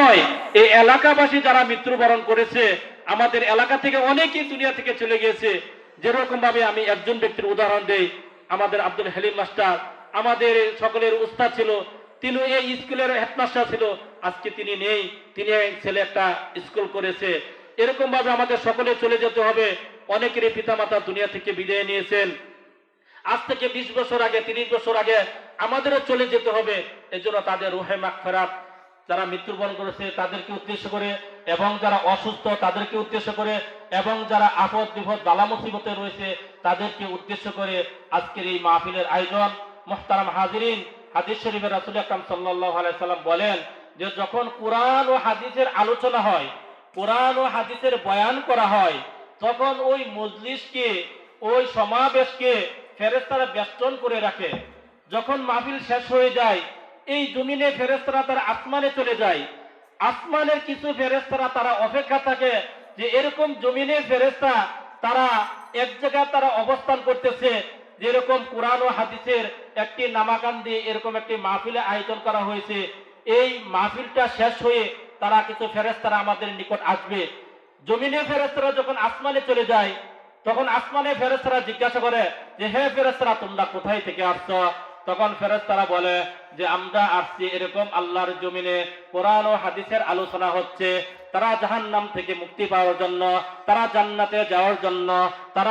নয়, এই এলাকাবাসী যারা মৃত্যুবরণ করেছে, আমাদের এলাকা থেকে অনেকেই দুনিয়া থেকে চলে গিয়েছে। যেরকম ভাবে আমি একজন ব্যক্তির উদাহরণ দেই, আমাদের আব্দুল হালিম মাস্টার, আমাদের সকলের উস্তাদ ছিল তিনি এই স্কুলের হেডমাস্টার ছিল, আজকে তিনি নেই, তিনি ছেলে একটা স্কুল করেছে। এরকম ভাবে আমাদের সকলে চলে যেতে হবে, অনেকেরই পিতামাতা দুনিয়া থেকে বিদায় নিয়েছেন। আজ থেকে বিশ বছর আগে, তিরিশ বছর আগে আমাদেরও চলে যেতে হবে, এজন্য তাদের রুহে মাগফিরাত যারা মৃত্যুবরণ করেছে তাদেরকে উদ্দেশ্য করে এবং যারা অসুস্থ তাদেরকে উদ্দেশ্য করে এবং যারা আপদ বিপদ বালা মুসিবতে রয়েছে তাদেরকে উদ্দেশ্য করে আজকের এই মাহফিলের আয়োজন। মোহতারাম হাজিরিন, হাদিস শরীফের রাসুল আকরাম সাল্লাল্লাহু আলাইহি সাল্লাম বলেন যে যখন কোরআন ও হাদিসের আলোচনা হয়, কোরআন ও হাদিসের বয়ান করা হয়, তখন ওই মজলিসকে, ওই সমাবেশকে ফেরেস্তারা বেষ্টন করে রাখে। যখন মাহফিল শেষ হয়ে যায় এই জমিনে ফেরেস্তারা তারা আসমানে চলে যায়। আসমানের কিছু ফেরেস্তারা তারা অপেক্ষা থাকে যে এরকম জমিনে ফেরেস্তা তারা এক জায়গায় তারা অবস্থান করতেছে, যেরকম কোরআন ও হাদিসের একটি নামাকান্দি এরকম একটি মাহফিলে আয়োজন করা হয়েছে। এই মাহফিলটা শেষ হয়ে তারা কিছু ফেরেস্তারা আমাদের নিকট আসবে। জমিনে ফেরেস্তারা যখন আসমানে চলে যায়, তখন আসমানে ফেরেস্তারা জিজ্ঞাসা করে যে, হে ফেরেস্তারা তোমরা কোথায় থেকে আসছো? তখন ফেরত তারা বলে যে, আমরা আসছি এরকম আল্লাহর জমিনে। কোরআন ও হাদিসের আলোচনা হচ্ছে। তারা জাহান্নাম থেকে মুক্তি পাওয়ার জন্য, তারা জান্নাতে যাওয়ার জন্য, তারা